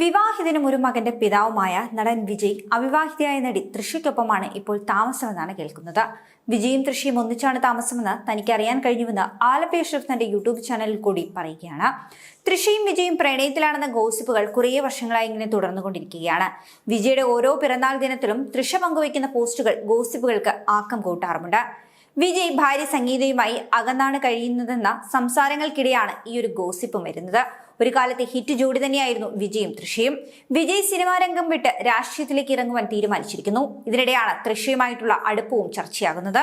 വിവാഹിതനും ഒരു മകന്റെ പിതാവുമായ നടൻ വിജയ് അവിവാഹിതയായ നടി തൃഷയ്ക്കൊപ്പമാണ് ഇപ്പോൾ താമസമെന്നാണ് കേൾക്കുന്നത്. വിജയും തൃഷയും ഒന്നിച്ചാണ് താമസമെന്ന് തനിക്ക് അറിയാൻ കഴിഞ്ഞുവെന്ന് ആലപ്പി അഷ്റഫ് തന്റെ യൂട്യൂബ് ചാനലിൽ കൂടി പറയുകയാണ്. തൃഷയും വിജയും പ്രണയത്തിലാണെന്ന ഗോസിപ്പുകൾ കുറേ വർഷങ്ങളായി ഇങ്ങനെ തുടർന്നുകൊണ്ടിരിക്കുകയാണ്. വിജയുടെ ഓരോ പിറന്നാൾ ദിനത്തിലും തൃഷ പങ്കുവയ്ക്കുന്ന പോസ്റ്റുകൾ ഗോസിപ്പുകൾക്ക് ആക്കം കൂട്ടാറുമുണ്ട്. വിജയ് ഭാര്യ സംഗീതയുമായി അകന്നാണ് കഴിയുന്നതെന്ന സംസാരങ്ങൾക്കിടെയാണ് ഈ ഒരു ഗോസിപ്പും വരുന്നത്. ഒരു കാലത്തെ ഹിറ്റ് ജോഡി തന്നെയായിരുന്നു വിജയും തൃഷയും വിജയ് സിനിമാ രംഗം വിട്ട് രാഷ്ട്രീയത്തിലേക്ക് ഇറങ്ങുവാൻ തീരുമാനിച്ചിരിക്കുന്നു. ഇതിനിടെയാണ് തൃഷയുമായിട്ടുള്ള അടുപ്പവും ചർച്ചയാകുന്നത്.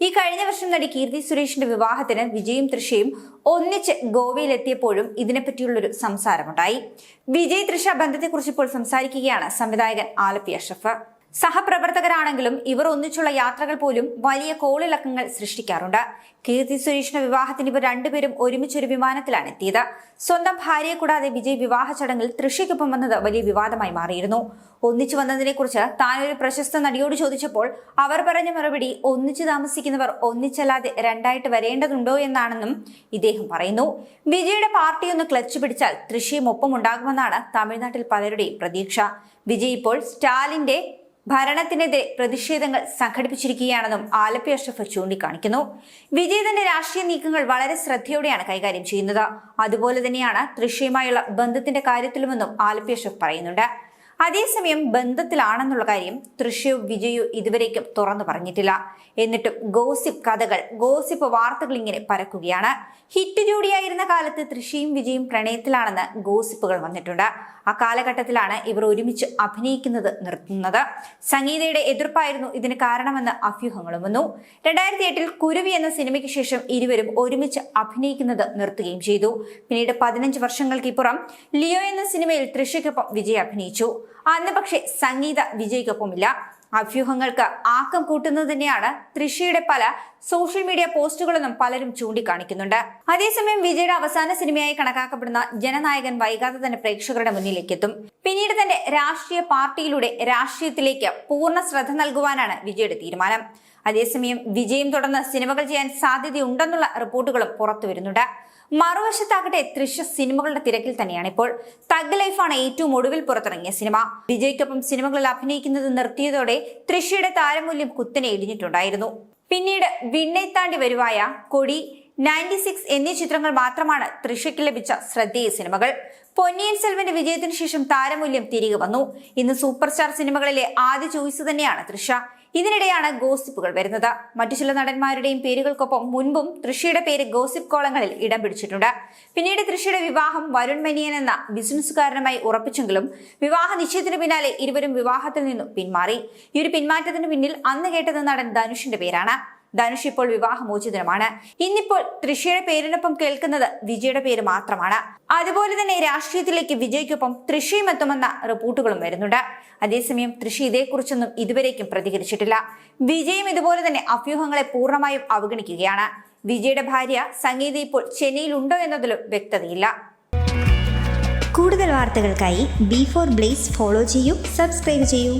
ഈ കഴിഞ്ഞ വർഷം നടി കീർത്തി സുരേഷിന്റെ വിവാഹത്തിന് വിജയും തൃഷയും ഒന്നിച്ച് ഗോവയിലെത്തിയപ്പോഴും ഇതിനെപ്പറ്റിയുള്ളൊരു സംസാരമുണ്ടായി. വിജയ് തൃഷ ബന്ധത്തെക്കുറിച്ച് ഇപ്പോൾ സംസാരിക്കുകയാണ് സംവിധായകൻ ആലപ്പി അഷഫ് സഹപ്രവർത്തകരാണെങ്കിലും ഇവർ ഒന്നിച്ചുള്ള യാത്രകൾ പോലും വലിയ കോളിളക്കങ്ങൾ സൃഷ്ടിക്കാറുണ്ട്. കീർത്തി സുരേഷിന്റെ വിവാഹത്തിന് ഇവർ രണ്ടുപേരും ഒരുമിച്ചൊരു വിമാനത്തിലാണ് എത്തിയത്. സ്വന്തം ഭാര്യയെ കൂടാതെ വിജയ് വിവാഹ ചടങ്ങിൽ തൃഷയ്ക്കൊപ്പം വന്നത് വലിയ വിവാദമായി മാറിയിരുന്നു. ഒന്നിച്ചു വന്നതിനെക്കുറിച്ച് താനൊരു പ്രശസ്ത നടിയോട് ചോദിച്ചപ്പോൾ അവർ പറഞ്ഞ മറുപടി ഒന്നിച്ചു താമസിക്കുന്നവർ ഒന്നിച്ചല്ലാതെ രണ്ടായിട്ട് വരേണ്ടതുണ്ടോ എന്നാണെന്നും ഇദ്ദേഹം പറയുന്നു. വിജയുടെ പാർട്ടി ഒന്ന് ക്ലച്ച് പിടിച്ചാൽ തൃശയും ഒപ്പം ഉണ്ടാകുമെന്നാണ് തമിഴ്നാട്ടിൽ പലരുടെയും പ്രതീക്ഷ. വിജയ് ഇപ്പോൾ സ്റ്റാലിന്റെ ഭരണത്തിനെതിരെ പ്രതിഷേധങ്ങൾ സംഘടിപ്പിച്ചിരിക്കുകയാണെന്നും ആലപ്പി അഷ്റഫ് ചൂണ്ടിക്കാണിക്കുന്നു. വിജയതന്റെ രാഷ്ട്രീയ നീക്കങ്ങൾ വളരെ ശ്രദ്ധയോടെയാണ് കൈകാര്യം ചെയ്യുന്നത്. അതുപോലെ തന്നെയാണ് തൃശയുമായുള്ള ബന്ധത്തിന്റെ കാര്യത്തിലുമെന്നും ആലപ്പി അഷ്റഫ് പറയുന്നുണ്ട്. അതേസമയം ബന്ധത്തിലാണെന്നുള്ള കാര്യം തൃശൂർ വിജയു ഇതുവരേക്കും തുറന്നു പറഞ്ഞിട്ടില്ല. എന്നിട്ടും ഗോസിപ്പ് കഥകൾ ഗോസിപ്പ് വാർത്തകൾ ഇങ്ങനെ പരക്കുകയാണ്. ഹിറ്റ് ജോഡിയായിരുന്ന കാലത്ത് തൃശയും വിജയും പ്രണയത്തിലാണെന്ന് ഗോസിപ്പുകൾ വന്നിട്ടുണ്ട്. ആ കാലഘട്ടത്തിലാണ് ഇവർ ഒരുമിച്ച് അഭിനയിക്കുന്നത് നിർത്തുന്നത്. സംഗീതയുടെ എതിർപ്പായിരുന്നു ഇതിന് കാരണമെന്ന് അഭ്യൂഹങ്ങളും വന്നു. രണ്ടായിരത്തി എട്ടിൽ കുരുവി എന്ന സിനിമയ്ക്ക് ശേഷം ഇരുവരും ഒരുമിച്ച് അഭിനയിക്കുന്നത് നിർത്തുകയും ചെയ്തു. പിന്നീട് പതിനഞ്ച് വർഷങ്ങൾക്കിപ്പുറം ലിയോ എന്ന സിനിമയിൽ തൃശയ്ക്കൊപ്പം വിജയ് അഭിനയിച്ചു. അന്ന് പക്ഷേ സംഗീത വിജയ്ക്കൊപ്പമില്ല. അഭ്യൂഹങ്ങൾക്ക് ആക്കം കൂട്ടുന്നത് തന്നെയാണ് തൃശയുടെ പല സോഷ്യൽ മീഡിയ പോസ്റ്റുകളെന്നും പലരും ചൂണ്ടിക്കാണിക്കുന്നുണ്ട്. അതേസമയം വിജയുടെ അവസാന സിനിമയായി കണക്കാക്കപ്പെടുന്ന ജനനായകൻ വൈകാതെ തന്നെ പ്രേക്ഷകരുടെ മുന്നിലേക്ക് എത്തും പിന്നീട് തന്റെ രാഷ്ട്രീയ പാർട്ടിയിലൂടെ രാഷ്ട്രീയത്തിലേക്ക് പൂർണ ശ്രദ്ധ നൽകുവാനാണ് വിജയുടെ തീരുമാനം. അതേസമയം വിജയം തുടർന്ന് സിനിമകൾ ചെയ്യാൻ സാധ്യതയുണ്ടെന്നുള്ള റിപ്പോർട്ടുകളും പുറത്തു വരുന്നുണ്ട് മറുവശത്താകട്ടെ തൃശ സിനിമകളുടെ തിരക്കിൽ തന്നെയാണ് ഇപ്പോൾ തഗ് ലൈഫാണ് ഏറ്റവും ഒടുവിൽ പുറത്തിറങ്ങിയ സിനിമ. വിജയ്ക്കൊപ്പം സിനിമകളിൽ അഭിനയിക്കുന്നത് നിർത്തിയതോടെ തൃശയുടെ താരമൂല്യം കുത്തനെ ഇടിഞ്ഞിട്ടുണ്ടായിരുന്നു. പിന്നീട് വിണ്ണേതാണ്ടി വരുവായ കൊടി നയന്റി സിക്സ് എന്നീ ചിത്രങ്ങൾ മാത്രമാണ് തൃഷയ്ക്ക് ലഭിച്ച ശ്രദ്ധേയ സിനിമകൾ. പൊന്നിയൻ സെൽവന്റെ വിജയത്തിന് ശേഷം താരമൂല്യം തിരികെ വന്നു. ഇന്ന് സൂപ്പർ സ്റ്റാർ സിനിമകളിലെ ആദ്യ ചോയ്സ് തന്നെയാണ് തൃഷ ഇതിനിടെയാണ് ഗോസിപ്പുകൾ വരുന്നത്. മറ്റു ചില നടന്മാരുടെയും പേരുകൾക്കൊപ്പം മുൻപും തൃഷയുടെ പേര് ഗോസിപ്പ് കോളങ്ങളിൽ ഇടം പിടിച്ചിട്ടുണ്ട്. പിന്നീട് തൃഷയുടെ വിവാഹം വരുൺ മനിയൻ എന്ന ബിസിനസ്സുകാരനുമായി ഉറപ്പിച്ചെങ്കിലും വിവാഹ നിശ്ചയത്തിന് പിന്നാലെ ഇരുവരും വിവാഹത്തിൽ നിന്നും പിന്മാറി. ഈ ഒരു പിന്മാറ്റത്തിന് പിന്നിൽ അന്ന് കേട്ടത് നടൻ ധനുഷിന്റെ പേരാണ്. ധനുഷ് ഇപ്പോൾ വിവാഹമോചിതനുമാണ്. ഇന്നിപ്പോൾ തൃഷയുടെ പേരിനൊപ്പം കേൾക്കുന്നത് വിജയുടെ പേര് മാത്രമാണ്. അതുപോലെ തന്നെ രാഷ്ട്രീയത്തിലേക്ക് വിജയ്ക്കൊപ്പം തൃഷയും എത്തുമെന്ന റിപ്പോർട്ടുകളും വരുന്നുണ്ട്. അതേസമയം തൃഷ ഇതേക്കുറിച്ചൊന്നും ഇതുവരേക്കും പ്രതികരിച്ചിട്ടില്ല. വിജയും ഇതുപോലെ തന്നെ അഭ്യൂഹങ്ങളെ പൂർണമായും അവഗണിക്കുകയാണ്. വിജയുടെ ഭാര്യ സംഗീത ഇപ്പോൾ ചെന്നൈയിലുണ്ടോ എന്നതിലും വ്യക്തതയില്ല. കൂടുതൽ വാർത്തകൾക്കായി ബി ഫോർ ബ്ലേസ് ഫോളോ ചെയ്യൂ സബ്സ്ക്രൈബ് ചെയ്യൂ.